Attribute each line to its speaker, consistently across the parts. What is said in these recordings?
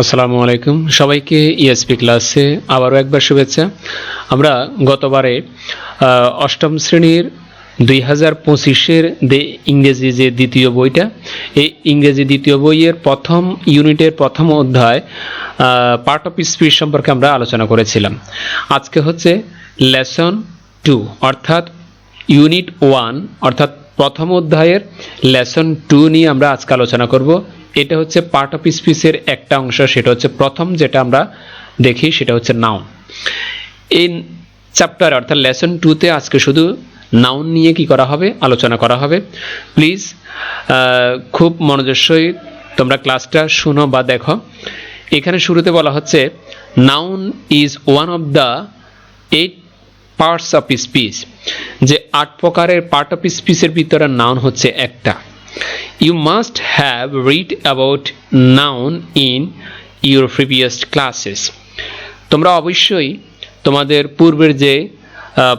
Speaker 1: আসসালামু আলাইকুম। সবাইকে ইএসপি ক্লাসে আবারও একবার শুভেচ্ছা। আমরা গতবারে অষ্টম শ্রেণির দুই হাজার পঁচিশের দে ইংরেজি যে দ্বিতীয় বইটা, এই ইংরেজি দ্বিতীয় বইয়ের প্রথম ইউনিটের প্রথম অধ্যায় পার্ট অফ স্পিচ সম্পর্কে আমরা আলোচনা করেছিলাম। আজকে হচ্ছে লেসন টু অর্থাৎ ইউনিট ওয়ান অর্থাৎ প্রথম অধ্যায়ের লেসন টু নিয়ে আমরা আজকে আলোচনা করব। এটা হচ্ছে পার্ট অফ স্পিচের একটা অংশ, সেটা হচ্ছে প্রথম যেটা আমরা দেখি, সেটা হচ্ছে নাউন এই চ্যাপ্টার অর্থাৎ লেসন টুতে আজকে শুধু নাউন নিয়ে কি করা হবে? আলোচনা করা হবে। প্লিজ খুব সহিত তোমরা ক্লাসটা শুনো বা দেখো। এখানে শুরুতে বলা হচ্ছে noun is one of the eight parts of speech যে আট প্রকারের পার্ট অফ স্পিচের ভিতরে নাউন হচ্ছে একটা। You must have read about noun in your previous classes তোমরা অবশ্যই তোমাদের পূর্বের যে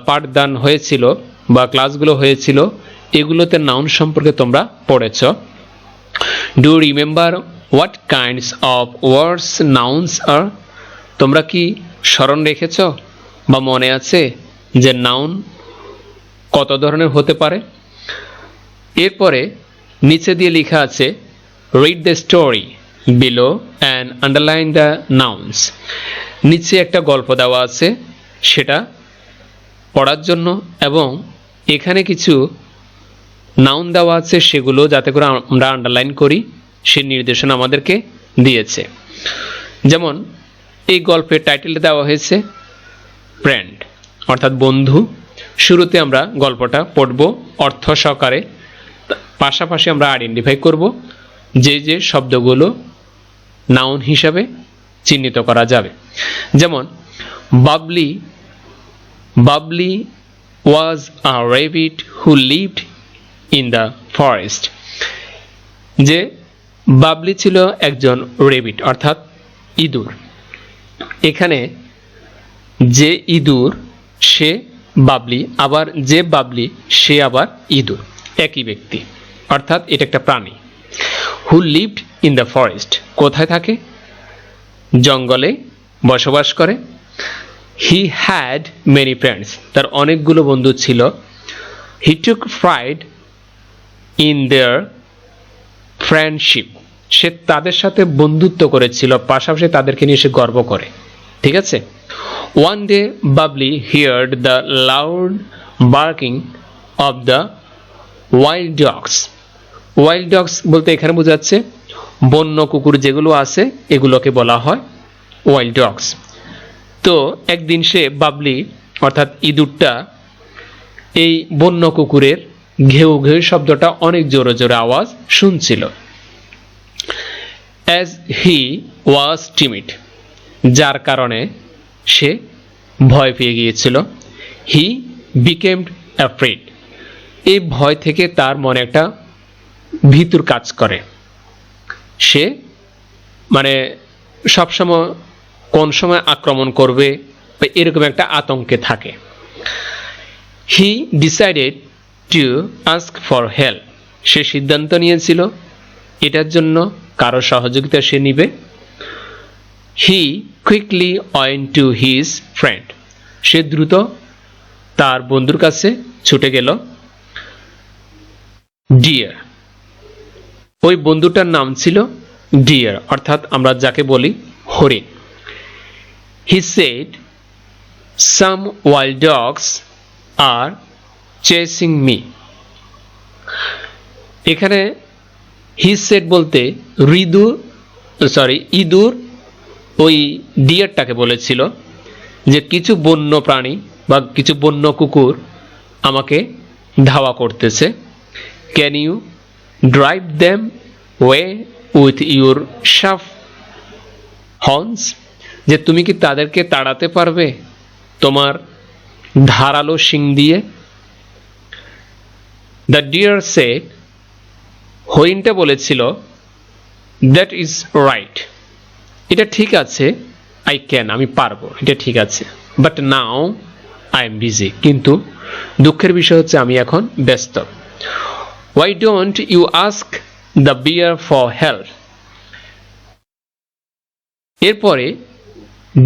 Speaker 1: পাঠদান হয়েছিল বা ক্লাসগুলো হয়েছিল, এগুলোতে নাউন সম্পর্কে তোমরা পড়েছ। Do remember what kinds of words nouns আর তোমরা কি স্মরণ রেখেছ বা মনে আছে যে নাউন কত ধরনের হতে পারে? এরপরে নিচে দিয়ে লেখা আছে read the story below and underline the nouns নিচে একটা গল্প দেওয়া আছে, সেটা পড়ার জন্য, এবং এখানে কিছু নাউন দেওয়া আছে, সেগুলো যাতে করে আমরা আন্ডারলাইন করি, সে নির্দেশনা আমাদেরকে দিয়েছে। যেমন, এই গল্পের টাইটেলটা দেওয়া হয়েছে ফ্রেন্ড অর্থাৎ বন্ধু। শুরুতে আমরা গল্পটা পড়ব অর্থ সহকারে। পাশাপাশি আমরা আইডেন্টিফাই করব যে যে শব্দগুলো নাউন হিসাবে চিহ্নিত করা যাবে। যেমন Bubbly Bubbly was a rabbit who lived in the forest যে বাবলি ছিল একজন রেবিট অর্থাৎ ইঁদুর। এখানে যে ইঁদুর, সে বাবলি আবার যে বাবলি সে আবার ইঁদুর। একই ব্যক্তি। অর্থাৎ এটা একটা প্রাণী। Who lived in the forest কোথায় থাকে? জঙ্গলে বসবাস করে। হি হ্যাড মেনি ফ্রেন্ডস তার অনেকগুলো বন্ধু ছিল। He took pride in their friendship সে তাদের সাথে বন্ধুত্ব করেছিল। পাশাপাশি তাদেরকে নিয়ে সে গর্ব করে। ঠিক আছে? One day Bubbly heard the loud barking of the wild dogs wild dogs বলতে এখানে বোঝাচ্ছে বন্য কুকুর যেগুলো আছে, এগুলোকে বলা হয় ওয়াইল্ড ডগস তো একদিন সে বাবলি, অর্থাৎ ইঁদুরটা, এই বন্য কুকুরের ঘেউ ঘেউ শব্দটা অনেক জোরে জোরে আওয়াজ শুনছিল। অ্যাজ হি ওয়াজ টিমিড যার কারণে সে ভয় পেয়ে গিয়েছিল। হি বিকেম অ্যাফ্রেড এই ভয় থেকে তার মনে একটা ভিতর কাজ করে। সে মানে সবসময় কোন সময় আক্রমণ করবে বা এরকম একটা আতঙ্কে থাকে। He decided to ask for help সে সিদ্ধান্ত নিয়েছিল, এটার জন্য কারও সহযোগিতা সে নিবে। He quickly went to his friend সে দ্রুত তার বন্ধুর কাছে ছুটে গেল। ডিয়ার ওই বন্ধুটার নাম ছিল ডিয়ার অর্থাৎ আমরা যাকে বলি হরিণ। He said some wild dogs are chasing me এখানে হি সেট বলতে রিদু সরি ইঁদুর, ওই ডিয়ারটাকে বলেছিল যে কিছু বন্য প্রাণী বা কিছু বন্য কুকুর আমাকে ধাওয়া করতেছে। Can you drive them away with your sharp horns যে তুমি কি তাদেরকে তাড়াতে পারবে? তোমার ধারালো শিং দিয়ে? দ্য ডিয়ার সে হরিণটা বলেছিল দ্যাট ইজ রাইট এটা ঠিক আছে আই ক্যান আমি পারব, এটা ঠিক আছে। But now I am busy কিন্তু দুঃখের বিষয় হচ্ছে, আমি এখন ব্যস্ত। Why don't you ask the bear for help এরপরে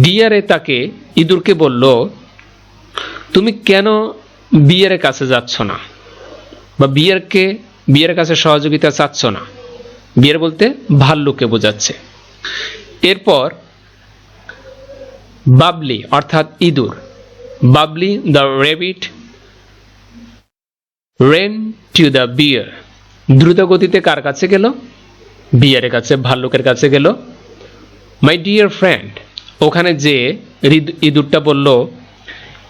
Speaker 1: ডিয়ারে তাকে ইঁদুরকে বলল, তুমি কেন বিয়ের কাছে যাচ্ছ না? বা বিয়েরকে, বিয়ের কাছে সহযোগিতা চাচ্ছ না? বিয়ের বলতে ভাল্লুকে বোঝাচ্ছে। এরপর বাবলি, অর্থাৎ ইঁদুর, Babli the rabbit ran to the bear. দ্রুত গতিতে কার কাছে গেল? বিয়ারের কাছে, ভাল্লুকের কাছে গেল। মাই ডিয়ার ফ্রেন্ড, ওখানে যে ইঁদুরটা বলল,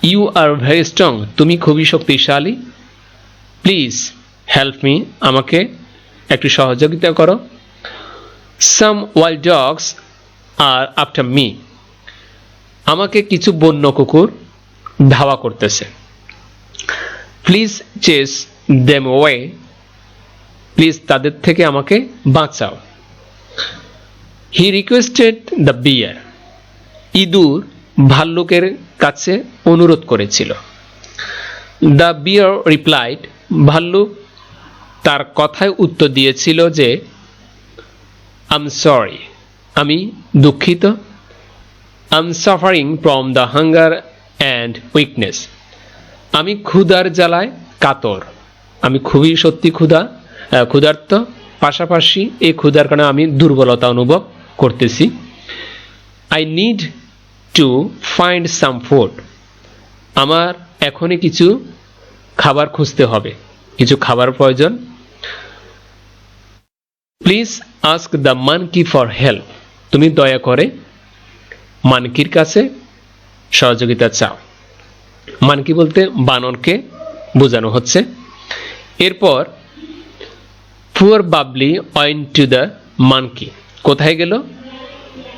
Speaker 1: ইউ আর ভেরি স্ট্রং, তুমি খুবই শক্তিশালী। প্লিজ হেল্প মি, আমাকে একটু সহযোগিতা করো। Some wild dogs are after me. আমাকে কিছু বন্য কুকুর ধাওয়া করতেছে। Please chase them away please তাদের থেকে আমাকে বাঁচাও। হি রিকোয়েস্টেড দ্য বিয়ার ইঁদুর ভাল্লুকের কাছে অনুরোধ করেছিল। দ্য বিয়ার রিপ্লাইড ভাল্লুক তার কথায় উত্তর দিয়েছিল যে আম সরি আমি দুঃখিত। I'm suffering from the hunger and weakness আমি ক্ষুধার জ্বালায় কাতর। আমি খুবই সত্যি ক্ষুধা ক্ষুধার্ত। পাশাপাশি এই ক্ষুধার কারণে আমি দুর্বলতা অনুভব করতেছি। I need to find some food আমার এখনই কিছু খাবার খুঁজতে হবে। কিছু খাবার প্রয়োজন। Please ask the monkey for help তুমি দয়া করে মানকির কাছে সহযোগিতা চাও। মানকি বলতে বানরকে বোঝানো হচ্ছে। এরপর poor Babli went to the monkey. কোথায় গেল?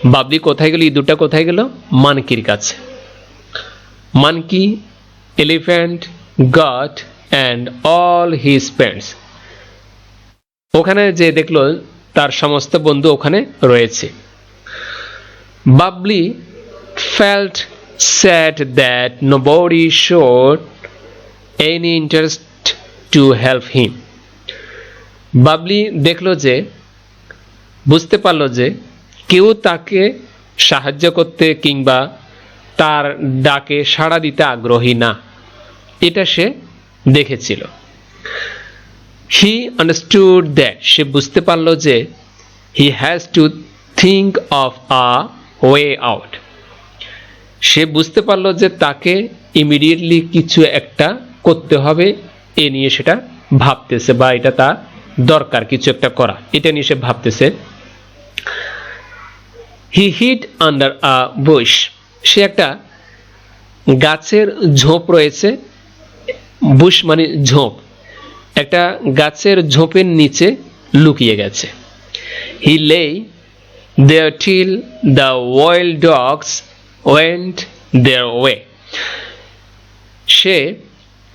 Speaker 1: বাবলি কোথায় গেল? ইঁদুরটা কোথায় গেল? মানকির কাছে। Monkey, elephant, goat, and all his pants ওখানে যে দেখল, তার সমস্ত বন্ধু ওখানে রয়েছে। Babli felt sad that nobody showed any interest to help him. Babli দেখল যে, বুঝতে পারল যে কেউ তাকে সাহায্য করতে কিংবা তার ডাকে সাড়া দিতে আগ্রহী না। এটা সে দেখেছিল। হি আন্ডারস্টুড দ্যাট সে বুঝতে পারল যে he has to think of a way out সে বুঝতে পারল যে তাকে ইমিডিয়েটলি কিছু একটা করতে হবে। এ নিয়ে সেটা ভাবতেছে বা এটা তার দরকার কিছু একটা করা। এটা নিয়ে সে ভাবতেছে। He hid under a bush সে একটা গাছের ঝোপ রয়েছে। বুশ মানে ঝোপ। একটা গাছের ঝোপের নিচে লুকিয়ে গেছে। He lay there till the wild dogs went their way সে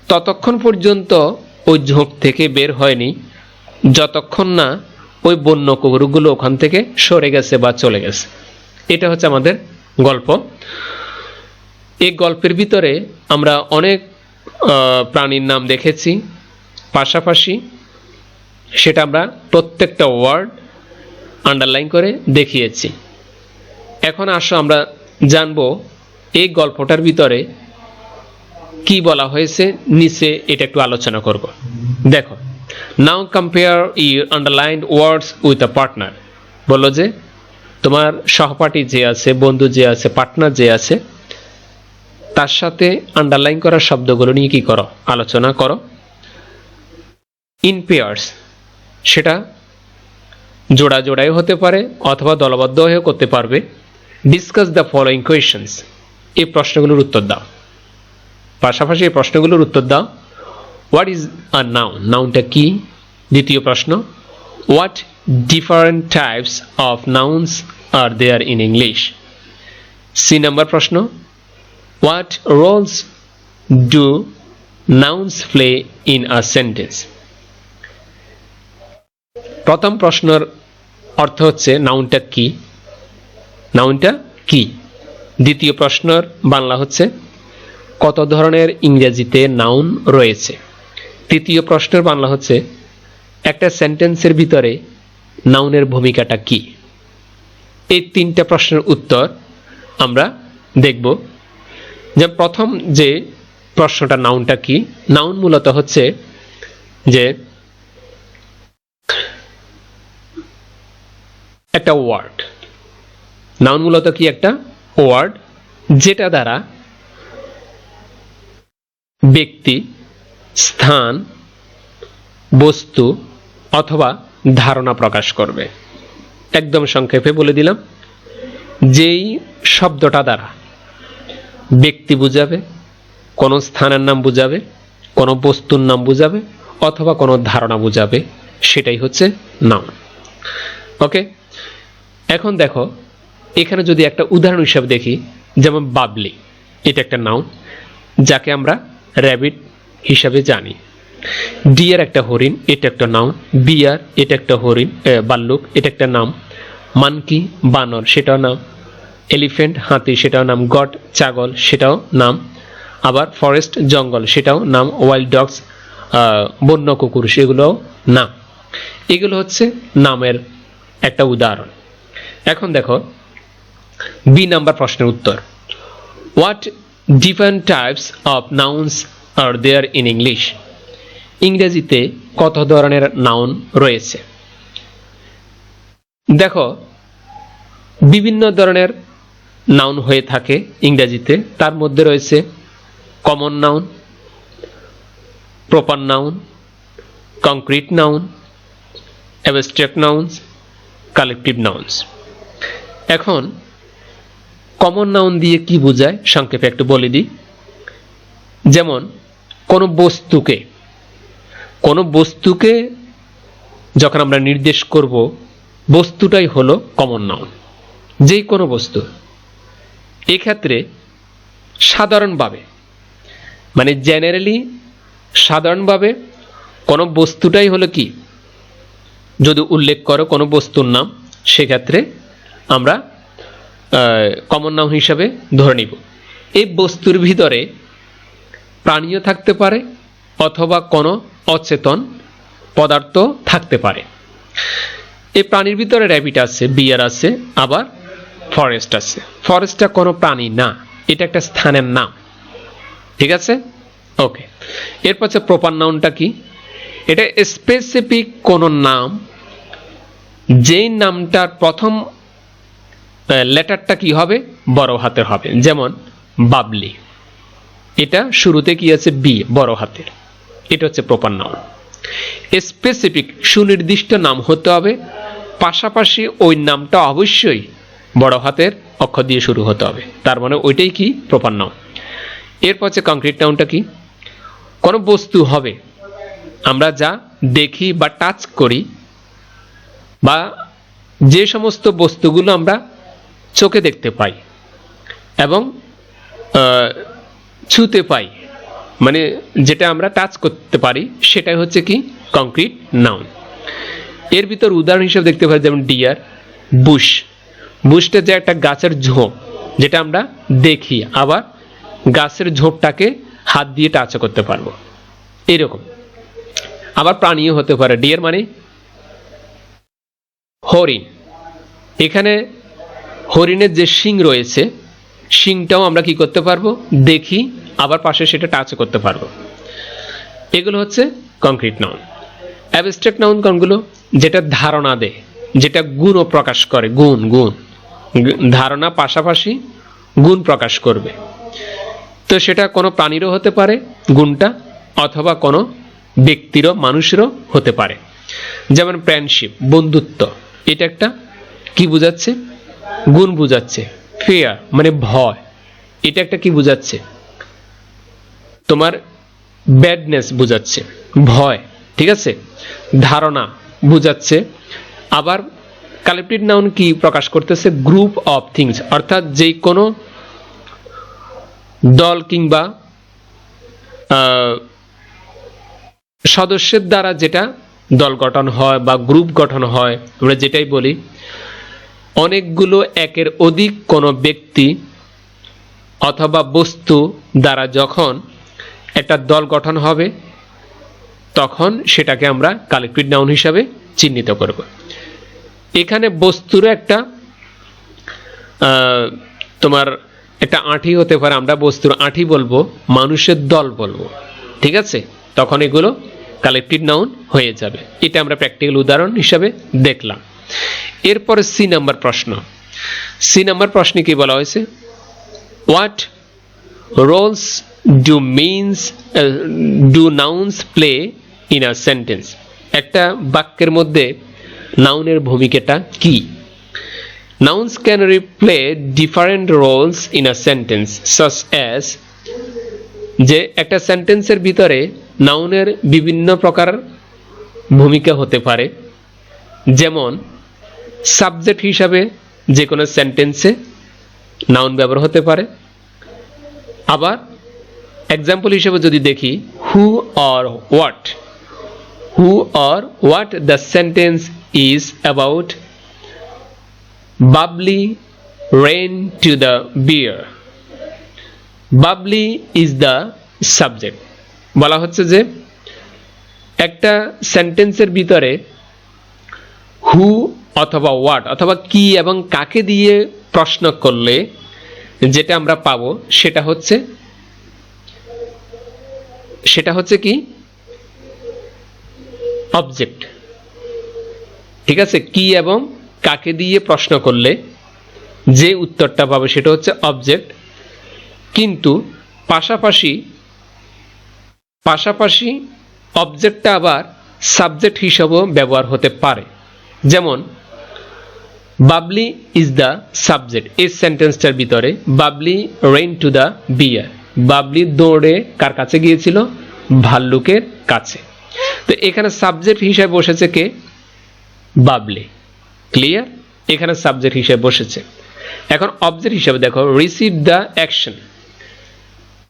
Speaker 1: ততক্ষণ পর্যন্ত ওই ঝোপ থেকে বের হয়নি, যতক্ষণ না ওই বন্য কুকুরগুলো ওখান থেকে সরে গেছে বা চলে গেছে। এটা হচ্ছে আমাদের গল্প। এই গল্পের ভিতরে আমরা অনেক প্রাণীর নাম দেখেছি। পাশাপাশি সেটা আমরা প্রত্যেকটা ওয়ার্ড আন্ডারলাইন করে দেখিয়েছি। এখন আসো আমরা জানব এই গল্পটার ভিতরে কি বলা হয়েছে, নিচে এটা একটু আলোচনা করব। দেখো now compare your underline words with a partner বলল যে, তোমার সহপাঠী যে আছে, বন্ধু যে আছে পার্টনার যে আছে, তার সাথে আন্ডারলাইন করা শব্দগুলো নিয়ে কি করো? আলোচনা করো। ইন পেয়ার্স সেটা জোড়া জোড়াই হতে পারে অথবা দলবদ্ধ হয়েও করতে পারবে। ডিসকাস দ্য ফলোয়িং কোয়েশনস এই প্রশ্নগুলোর উত্তর দাও। পাশাপাশি এই প্রশ্নগুলোর উত্তর দাও। হোয়াট ইজ আ নাউন নাউনটা কি? দ্বিতীয় প্রশ্ন what different types of nouns are there in English C number প্রশ্ন what roles do nouns play in a sentence প্রথম প্রশ্নের অর্থ হচ্ছে নাউনটা কি? নাউনটা কি? দ্বিতীয় প্রশ্নের বাংলা হচ্ছে, কত ধরনের ইংরেজিতে নাউন রয়েছে? তৃতীয় প্রশ্নের বাংলা হচ্ছে, একটা সেন্টেন্সের ভিতরে নাউনের ভূমিকাটা কি? এই তিনটা প্রশ্নের উত্তর আমরা দেখব। যে প্রথম যে প্রশ্নটা, নাউনটা কি? নাউন মূলত হচ্ছে যে একটা ওয়ার্ড। নাউন মূলত কি একটা? ওয়ার্ড, যেটা দ্বারা ব্যক্তি, স্থান, বস্তু অথবা ধারণা প্রকাশ করবে। একদম সংক্ষেপে বলে দিলাম, যেই শব্দটা দ্বারা ব্যক্তি বুঝাবে, কোনো স্থানের নাম বুঝাবে, কোনো বস্তুর নাম বুঝাবে অথবা কোনো ধারণা বুঝাবে, সেটাই হচ্ছে নাম ওকে? এখন দেখো এখানে যদি একটা উদাহরণ হিসাবে দেখি, যেমন বাবলি, এটা একটা নাউন যাকে আমরা র্যাবিট হিসাবে জানি। ডিয়ার একটা হরিণ, এটা একটা নাম বিয়ার এটা একটা হরিণ বাল্লুক, এটা একটা নাম মানকি বানর, সেটাও নাম এলিফেন্ট হাতি, সেটাও নাম গট ছাগল, সেটাও নাম আবার ফরেস্ট জঙ্গল, সেটাও নাম ওয়াইল্ড ডগস বন্য কুকুর, সেগুলোও নাম এগুলো হচ্ছে নামের একটা উদাহরণ। এখন দেখো বি নাম্বার প্রশ্নের উত্তর। What different types of nouns are there in English ইংরেজিতে কত ধরনের নাউন রয়েছে? দেখো, বিভিন্ন ধরনের নাউন হয়ে থাকে ইংরেজিতে। তার মধ্যে রয়েছে common noun proper noun concrete noun abstract nouns collective nouns এখন কমন নাউন দিয়ে কি বোঝায়? সংক্ষেপে একটু বলে দিই। যেমন, কোনো বস্তুকে কোনো বস্তুকে যখন আমরা নির্দেশ করব, বস্তুটাই হলো কমন নাউন যেই কোনো বস্তু। এক্ষেত্রে সাধারণভাবে মানে জেনারেলি সাধারণভাবে কোনো বস্তুটাই হলো কি? যদি উল্লেখ করো কোনো বস্তুর নাম, সেক্ষেত্রে আমরা কমন নাম হিসাবে ধরে নিব। এই বস্তুর ভিতরে প্রাণীও থাকতে পারে অথবা কোনো অচেতন পদার্থ থাকতে পারে। এই প্রাণীর ভিতরে র্যাবিট আছে বিয়ার আছে, আবার ফরেস্ট আছে। ফরেস্টটা কোনো প্রাণী না, এটা একটা স্থানের নাম। ঠিক আছে? ওকে এরপর হচ্ছে প্রপার নাউনটা কি? এটা স্পেসিফিক কোনো নাম, যেই নামটার প্রথম লেটারটা কি হবে? বড় হাতের হবে। যেমন, বাবলি। এটা শুরুতে কি আছে? বি, বড় হাতের। এটা হচ্ছে প্রপার নাম স্পেসিফিক সুনির্দিষ্ট নাম হতে হবে। পাশাপাশি ওই নামটা অবশ্যই বড় হাতের অক্ষর দিয়ে শুরু হতে হবে। তার মানে ওইটাই কি? প্রপার নাম এরপর হচ্ছে কংক্রিট নাউনটা কি? কোনো বস্তু হবে। আমরা যা দেখি বা টাচ করি বা যে সমস্ত বস্তুগুলো আমরা চোখে দেখতে পাই এবং ছুতে পাই। মানে যেটা আমরা টাচ করতে পারি, সেটাই হচ্ছে কি? Concrete noun. এর ভিতর উদাহরণ হিসেবে দেখতে পারি, যেমন ডিয়ার, বুশ। বুশটা যে একটা গাছের ঝোপ, যেটা আমরা দেখি, আবার গাছের ঝোপটাকে হাত দিয়ে টাচ করতে পারব। এরকম। আবার প্রাণীও হতে পারে। ডিয়ার মানে হরিণ। এখানে হরিণের যে শিং রয়েছে, শিংটাও আমরা কি করতে পারব? দেখি, আবার পাশে সেটা টাচ করতে পারব। এগুলো হচ্ছে কংক্রিট নাউন অ্যাবস্ট্রাক্ট নাউন কোনগুলো? যেটা ধারণা দেয়, যেটা গুণও প্রকাশ করে, গুণ গুণ। ধারণা পাশাপাশি গুণ প্রকাশ করবে। তো সেটা কোনো প্রাণীরও হতে পারে, গুণটা, অথবা কোনো ব্যক্তিরও, মানুষেরও হতে পারে। যেমন ফ্রেন্ডশিপ বন্ধুত্ব, এটা একটা কি বোঝাচ্ছে? গুণ বোঝাচ্ছে ফেয়ার মানে ভয়। এটা একটা কি বোঝাচ্ছে? তোমার ব্যাডনেস বোঝাচ্ছে, ভয়, ঠিক আছে? ধারণা বোঝাচ্ছে। আবার কালেক্টিভ নাউন কি প্রকাশ করতেছে? গ্রুপ অফ থিংস অর্থাৎ যে কোনো দল কিংবা সদস্যের দ্বারা যেটা দল গঠন হয় বা গ্রুপ গঠন হয়, আমরা যেটাই বলি অনেকগুলো একের অধিক কোনো ব্যক্তি অথবা বস্তু দ্বারা যখন একটা দল গঠন হবে, তখন সেটাকে আমরা কালেক্টিভ নাউন হিসাবে চিহ্নিত করব। এখানে বস্তুরও একটা তোমার একটা আঁঠি হতে পারে, আমরা বস্তুর আঁঠি বলব, মানুষের দল বলব, ঠিক আছে? তখন এগুলো কালেক্টিভ নাউন হয়ে যাবে। এটা আমরা প্র্যাকটিক্যাল উদাহরণ হিসাবে দেখলাম। এরপরে সি নাম্বার প্রশ্ন। সি নাম্বার প্রশ্নে কি বলা হয়েছে? What roles do means do nouns play in a sentence একটা বাক্যের মধ্যে নাউনের ভূমিকাটা কি? Nouns can replay different roles in a sentence such as যে একটা সেন্টেন্সের ভিতরে নাউনের বিভিন্ন প্রকার ভূমিকা হতে পারে। যেমন সাবজেক্ট হিসাবে যে কোনো সেন্টেন্সে নাউন ব্যবহার হতে পারে। আবার এক্সাম্পল হিসেবে যদি দেখি who or what who or what the sentence is about Babli ran to the bear Babli is the subject বলা হচ্ছে যে একটা সেন্টেন্সের ভিতরে হু অথবা হোয়াট অথবা কি এবং কাকে দিয়ে প্রশ্ন করলে যেটা আমরা পাবো সেটা হচ্ছে সেটা হচ্ছে কি? অবজেক্ট ঠিক আছে? কি এবং কাকে দিয়ে প্রশ্ন করলে যে উত্তরটা পাবে সেটা হচ্ছে অবজেক্ট কিন্তু পাশাপাশি পাশাপাশি অবজেক্টটা আবার সাবজেক্ট হিসাবেও ব্যবহার হতে পারে। যেমন, বাবলি ইজ দ্য সাবজেক্ট এই সেন্টেন্সটার ভিতরে, Babli ran to the bear Babli দৌড়ে কার কাছে গিয়েছিল? ভাল্লুকের কাছে। তো এখানে সাবজেক্ট হিসেবে বসেছে কে? বাবলি। ক্লিয়ার এখানে সাবজেক্ট হিসেবে বসেছে। এখন অবজেক্ট হিসেবে দেখো receive the action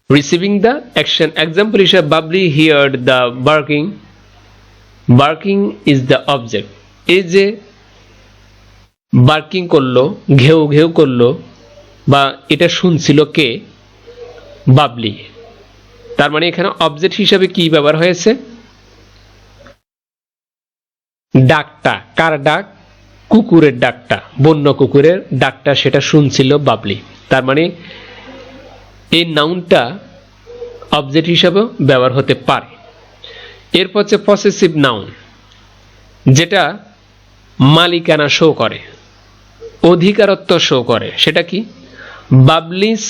Speaker 1: receiving the action example হিসেবে Babli heard the barking barking is the object এই যে বার্কিং করল, ঘেউ ঘেউ করল, বা এটা শুনছিল কে? বাবলি। তার মানে এখানে অবজেক্ট হিসাবে কি ব্যবহার হয়েছে? ডাকটা। কার ডাক? কুকুরের ডাকটা। বন্য কুকুরের ডাকটা সেটা শুনছিল বাবলি। তার মানে এই নাউনটা অবজেক্ট হিসাবেও ব্যবহার হতে পারে। এরপর হচ্ছে পসেসিভ নাউন যেটা মালিকানা শো করে, অধিকারত্ব শো করে। সেটা কি? Babli's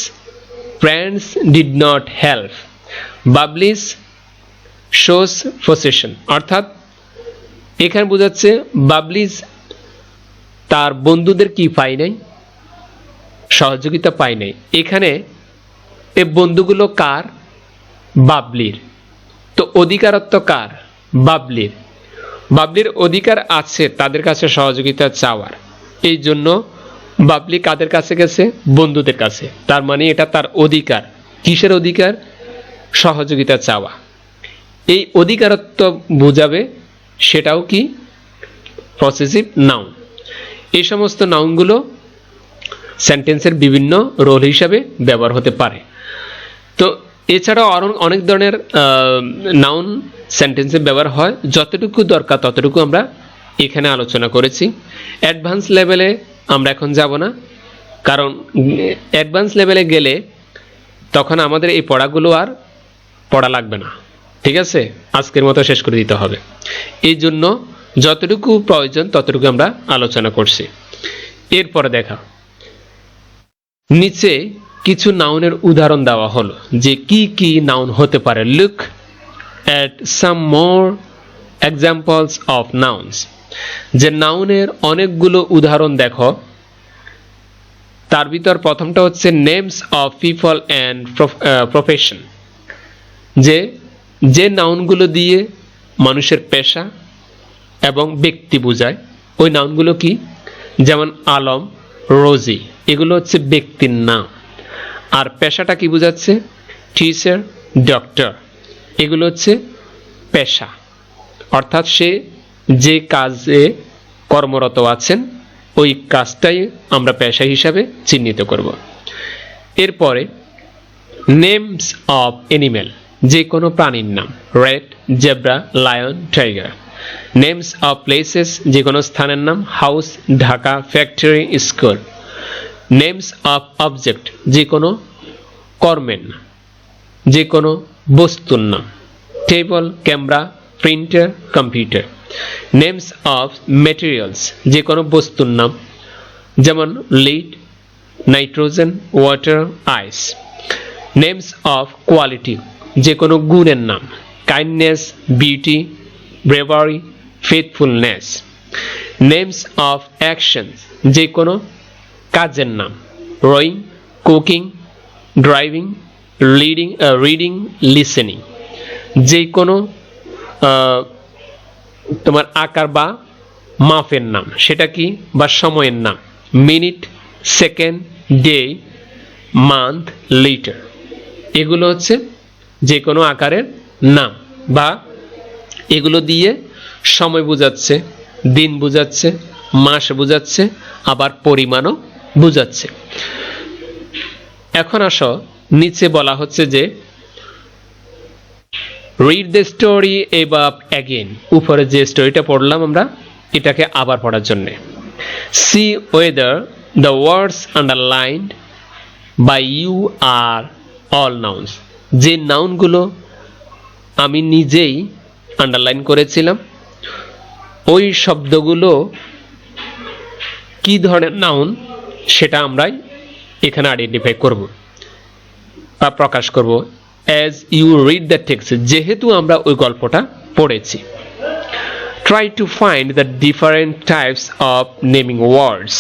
Speaker 1: friends did not help Babli's shows possession অর্থাৎ এখানে বোঝাচ্ছে বাবলিস তার বন্ধুদের কি পাই নাই? সহযোগিতা পাই নাই। এখানে এ বন্ধুগুলো কার? বাবলির। তো অধিকারত্ব কার? বাবলির। বাবলির অধিকার আছে তাদের কাছে সহযোগিতা চাওয়ার। এই জন্য বাবলি কাদের কাছে গেছে? বন্ধুদের কাছে। তার মানে এটা তার অধিকার। কিসের অধিকার? সহযোগিতা চাওয়া। এই অধিকারত্ব বোঝাবে সেটাও কি? পসেসিভ নাউন এই সমস্ত নাউনগুলো সেন্টেন্সের বিভিন্ন রোল হিসাবে ব্যবহার হতে পারে। তো এছাড়াও আরও অনেক ধরনের নাউন সেন্টেন্সে ব্যবহার হয়, যতটুকু দরকার ততটুকু আমরা এখানে আলোচনা করেছি। অ্যাডভান্স লেভেলে আমরা এখন যাব না, কারণ অ্যাডভান্স লেভেলে গেলে তখন আমাদের এই পড়াগুলো আর পড়া লাগবে না। ঠিক আছে? আজকের মতো শেষ করে দিতে হবে। এই জন্য যতটুকু প্রয়োজন ততটুকু আমরা আলোচনা করছি। এরপরে দেখা। নিচে কিছু নাউনের উদাহরণ দেওয়া হলো, যে কি কি নাউন হতে পারে। Look at some more examples of nouns যে নাউনের অনেকগুলো উদাহরণ দেখো। তার ভিতর প্রথমটা হচ্ছে names of people and profession যে যে নাউনগুলো দিয়ে মানুষের পেশা এবং ব্যক্তি বোঝায়, ওই নাউনগুলো কি? যেমন আলম, রোজি, এগুলো হচ্ছে ব্যক্তির নাম। আর পেশাটা কি বোঝাচ্ছে? টিচার ডক্টর এগুলো হচ্ছে পেশা। অর্থাৎ সে যে কাজে কর্মরত আছেন, ওই কাজটাই আমরা পেশা হিসাবে চিহ্নিত করব। এরপরে নেমস অফ এনিম্যাল যে কোনো প্রাণীর নাম rat zebra lion tiger names of places যে কোনো স্থানের নাম house Dhaka factory school names of object যে কোনো কর্মের যে কোনো বস্তুর নাম table camera printer computer names of materials যে কোনো বস্তুর নাম যেমন lead nitrogen water ice names of quality যে কোনো গুণের নাম। Kindness beauty bravery faithfulness names of action যে কোনো কাজের নাম। Rowing cooking driving leading reading listening যে কোনো তোমার আকার বা মাপের নাম, সেটা কি বা সময়ের নাম minute second day month litre এগুলো হচ্ছে যে কোনো আকারের নাম বা এগুলো দিয়ে সময় বোঝাচ্ছে, দিন বোঝাচ্ছে, মাস বোঝাচ্ছে, আবার পরিমাণও বোঝাচ্ছে। এখন আসো নিচে বলা হচ্ছে যে read the story above again উপরে যে স্টোরিটা পড়লাম আমরা, এটাকে আবার পড়ার জন্যে। See whether the words underlined by you are all nouns যে নাউনগুলো আমি নিজেই আন্ডারলাইন করেছিলাম, ওই শব্দগুলো কি ধরনের নাউন সেটা আমরাই এখানে আইডেন্টিফাই করব। প্রকাশ করব। As you read the text যেহেতু আমরা ওই গল্পটা পড়েছি try to find the different types of naming words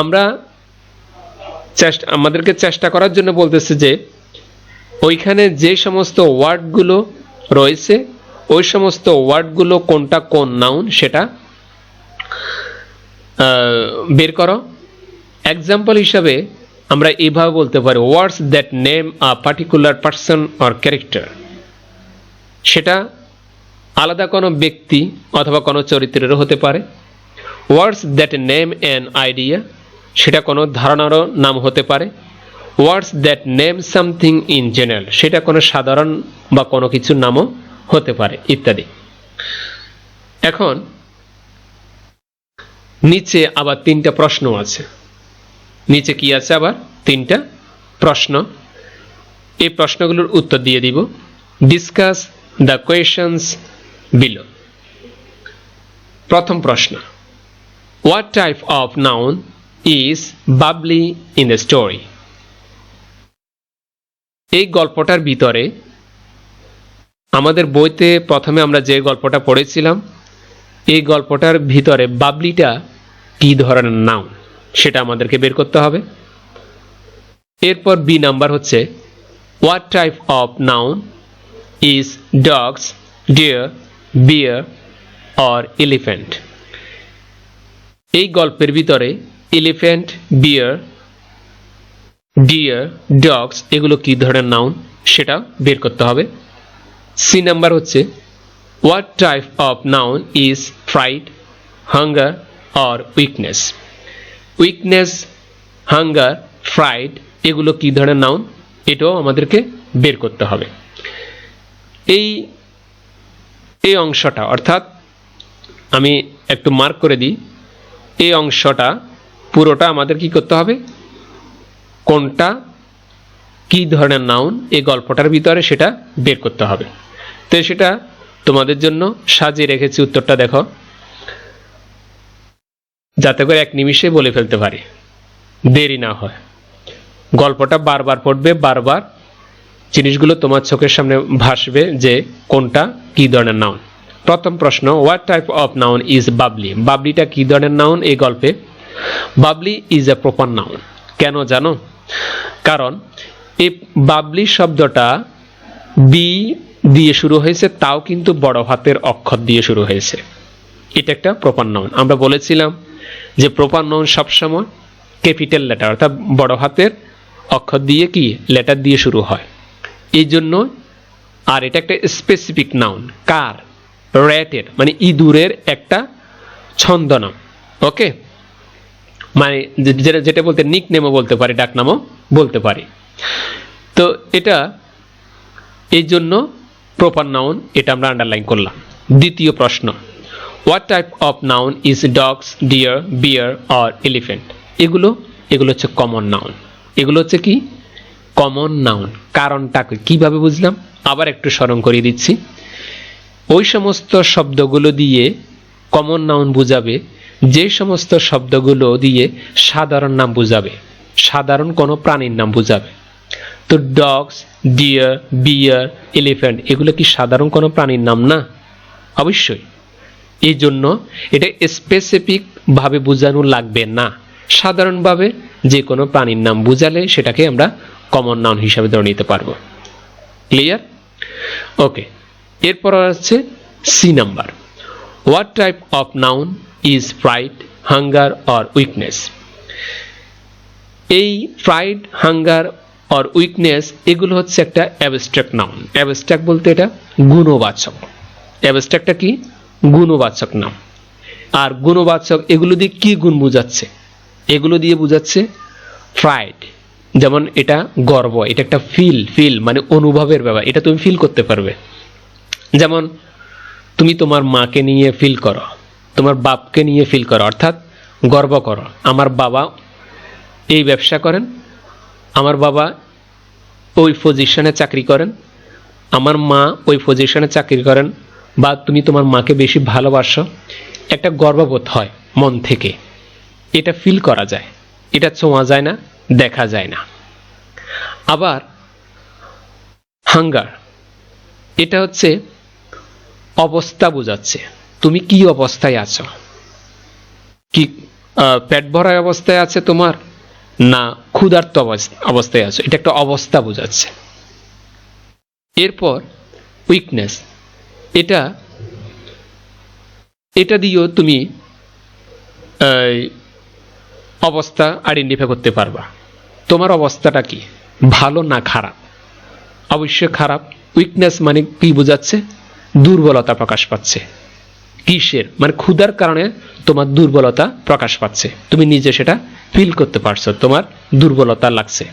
Speaker 1: আমরা চেষ্টা, আমাদেরকে চেষ্টা করার জন্য বলতেছে যে, ওইখানে যে সমস্ত ওয়ার্ডগুলো রয়েছে, ওই সমস্ত ওয়ার্ডগুলো কোনটা কোন নাউন সেটা বের করো। এক্সাম্পল হিসাবে আমরা এইভাবে বলতে পারি words that name a particular person or character সেটা আলাদা কোনো ব্যক্তি অথবা কোনো চরিত্রেরও হতে পারে। Words that name an idea সেটা কোনো ধারণারও নাম হতে পারে। Words that name something in general সেটা কোনো সাধারণ বা কোনো কিছুর নামও হতে পারে, ইত্যাদি। এখন, নিচে আবার তিনটা প্রশ্ন আছে। নিচে কি আছে আবার? তিনটা প্রশ্ন। এই প্রশ্নগুলোর উত্তর দিয়ে দিব। ডিসকাস দ্য কোয়েশনস বিলো প্রথম প্রশ্ন। What type of noun is Babli in the story এই গল্পটার ভিতরে আমাদের বইতে প্রথমে আমরা যে গল্পটা পড়েছিলাম, এই গল্পটার ভিতরে বাবলিটা কি ধরনের নাউন সেটা আমাদেরকে বের করতে হবে। এরপর বি নাম্বার হচ্ছে what type of noun is dogs deer bear or elephant এই গল্পের ভিতরে এলিফ্যান্ট বিয়ার ডিয়ার ডগস এগুলো কি ধরনের নাউন সেটা বের করতে হবে। সি নাম্বার হচ্ছে what type of noun is fright hunger or weakness weakness hunger fright এগুলো কি ধরনের নাউন এটাও আমাদেরকে বের করতে হবে। এই এই অংশটা, অর্থাৎ আমি একটু মার্ক করে দিই, এই অংশটা পুরোটা আমাদের কি করতে হবে? কোনটা, কি ধরনের নাউন এই গল্পটার ভিতরে সেটা বের করতে হবে। তো সেটা তোমাদের জন্য সাজিয়ে রেখেছি, উত্তরটা দেখো। যাতে করে এক নিমিষে বলে ফেলতে পারি। দেরি না হয়। গল্পটা বারবার পড়বে, বারবার জিনিসগুলো তোমার চোখের সামনে ভাসবে যে কোনটা কি ধরনের নাউন প্রথম প্রশ্ন what type of noun is Babli বাবলিটা কি ধরনের নাউন এই গল্পে? Babli is a proper noun কেন জানো? কারণ এই বাবলি শব্দটা বি দিয়ে শুরু হয়েছে, তাও কিন্তু বড় হাতের অক্ষর দিয়ে শুরু হয়েছে। এটা একটা প্রপার নাউন আমরা বলেছিলাম যে প্রপার নাউন সবসময় ক্যাপিটাল লেটার, অর্থাৎ বড় হাতের অক্ষর দিয়ে কি, লেটার দিয়ে শুরু হয়। এই জন্য আর এটা একটা স্পেসিফিক নাউন কার র্যাটের মানে ইঁদুরের একটা ছন্দনাম ওকে মানে যেটা যেটা বলতে নিক নেমও বলতে পারি ডাক নামও বলতে পারি। তো এটা, এই জন্য প্রপার নাউন এটা আমরা আন্ডারলাইন করলাম। দ্বিতীয় প্রশ্ন what type of noun is dogs deer bear or elephant এগুলো এগুলো হচ্ছে কমন নাউন এগুলো হচ্ছে কি? কমন নাউন কারণটা? কীভাবে বুঝলাম? আবার একটু স্মরণ করিয়ে দিচ্ছি। ওই সমস্ত শব্দগুলো দিয়ে কমন নাউন বুঝাবে, যে সমস্ত শব্দগুলো দিয়ে সাধারণ নাম বুঝাবে, সাধারণ কোনো প্রাণীর নাম বুঝাবে। তো ডগস ডিয়ার বিয়ার এলিফ্যান্ট এগুলো কি সাধারণ কোনো প্রাণীর নাম না? অবশ্যই। এই জন্য এটা স্পেসিফিক ভাবে বোঝানো লাগবে না। সাধারণভাবে যে কোনো প্রাণীর নাম বুঝালে সেটাকে আমরা কমন নাউন হিসাবে ধরে নিতে পারব। ক্লিয়ার ওকে এরপর হচ্ছে C number what type of noun is fright hunger or weakness এই ফ্রাইড হাঙ্গার অর উইকনেস এগুলো হচ্ছে একটা অ্যাবস্ট্রাক্ট নাউন অ্যাবস্ট্রাক্ট বলতে এটা গুণবাচক। অ্যাবস্ট্রাক্টটা কি? গুণবাচক নাম আর গুণবাচক, এগুলো দিয়ে কি গুণ বোঝাচ্ছে? এগুলো দিয়ে বোঝাচ্ছে ফ্রাইড যেমন এটা গর্ব, এটা একটা ফিল ফিল মানে অনুভবের ব্যাপার, এটা তুমি ফিল করতে পারবে। যেমন তুমি তোমার মাকে নিয়ে ফিল করো, তোমার বাপকে নিয়ে ফিল করো, অর্থাৎ গর্ব করো, আমার বাবা এই ব্যবসা করেন, আমার বাবা ওই পজিশনে চাকরি করেন, আমার মা ওই পজিশনে চাকরি করেন বা তুমি তোমার মাকে বেশি ভালোবাসো, একটা গর্ববোধ হয় মন থেকে। এটা ফিল করা যায়, এটা ছোঁয়া যায় না, দেখা যায় না। আবার হাঙ্গার এটা হচ্ছে অবস্থা বোঝাচ্ছে, তুমি কি অবস্থায় আছো? কি পেট ভরা অবস্থায় আছে তোমার, না ক্ষুধার্ত অবস- অবস্থায় আছো? এটা একটা অবস্থা বোঝাচ্ছে। এরপর উইকনেস এটা এটা দিয়েও তুমি অবস্থা আইডেন্টিফাই করতে পারবা। তোমার অবস্থাটা কি? ভালো না খারাপ? অবশ্যই খারাপ। উইকনেস মানে কি বোঝাচ্ছে? দুর্বলতা প্রকাশ পাচ্ছে। কিসের? মানে ক্ষুধার কারণে তোমার দুর্বলতা প্রকাশ পাচ্ছে। তুমি নিজে সেটা ফিল করতে পারছ, তোমার দুর্বলতা লাগছে।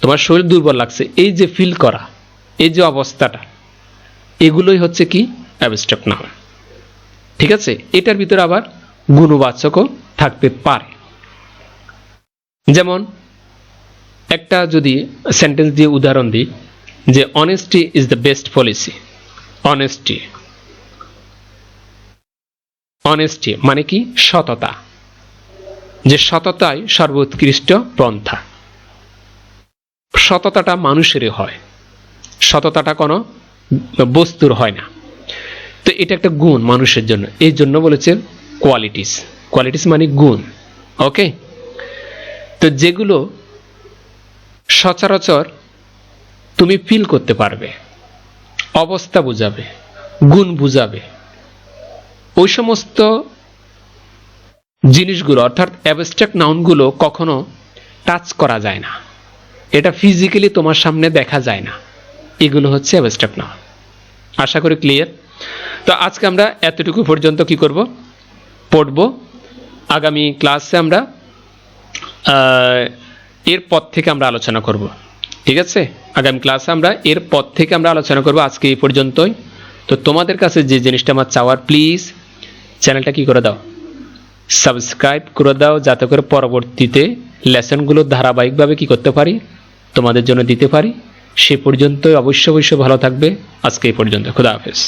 Speaker 1: তোমার শরীর দুর্বল লাগছে। এই যে ফিল করা, এই যে অবস্থাটা এগুলোই হচ্ছে কি? অ্যাবস্ট্রাক্ট নাম ঠিক আছে? এটার ভিতরে আবার গুণবাচকও থাকতে পারে। যেমন, একটা যদি সেন্টেন্স দিয়ে উদাহরণ দিই, যে honesty is the best policy honesty honesty মানে কি? সততা। যে সততাই সর্বোৎকৃষ্ট পন্থা। সততাটা মানুষেরই হয়। সততাটা কোনো বস্তুর হয় না। তো এটা একটা গুণ মানুষের জন্য। এই জন্য বলেছে কোয়ালিটিস কোয়ালিটিস মানে গুণ। ওকে তো যেগুলো সচরাচর তুমি ফিল করতে পারবে। অবস্থা বুঝাবে। গুণ বুঝাবে। ওই সমস্ত জিনিসগুলো, অর্থাৎ অ্যাবস্ট্রাক্ট নাউনগুলো কখনো টাচ করা যায় না। এটা ফিজিক্যালি তোমার সামনে দেখা যায় না। এগুলো হচ্ছে অ্যাবস্ট্রাক্ট নাউন আশা করি ক্লিয়ার তো আজকে আমরা এতটুকু পর্যন্ত কি করব? পড়ব। আগামী ক্লাসে আমরা এর পর থেকে আমরা আলোচনা করব। ঠিক আছে? আগামী ক্লাসে আমরা এর পর থেকে আমরা আলোচনা করব আজকে এই পর্যন্তই। তো তোমাদের কাছে যে জিনিসটা আমার চাওয়ার প্লিজ চ্যানেলটা কি করে দাও? সাবস্ক্রাইব করে দাও, যাতে করে পরবর্তীতে লেসনগুলো ধারাবাহিকভাবে কি করতে পারি, তোমাদের জন্য দিতে পারি। সে পর্যন্ত অবশ্য অবশ্য ভালো থাকবে। আজকে এই পর্যন্ত। খুদা হাফেজ।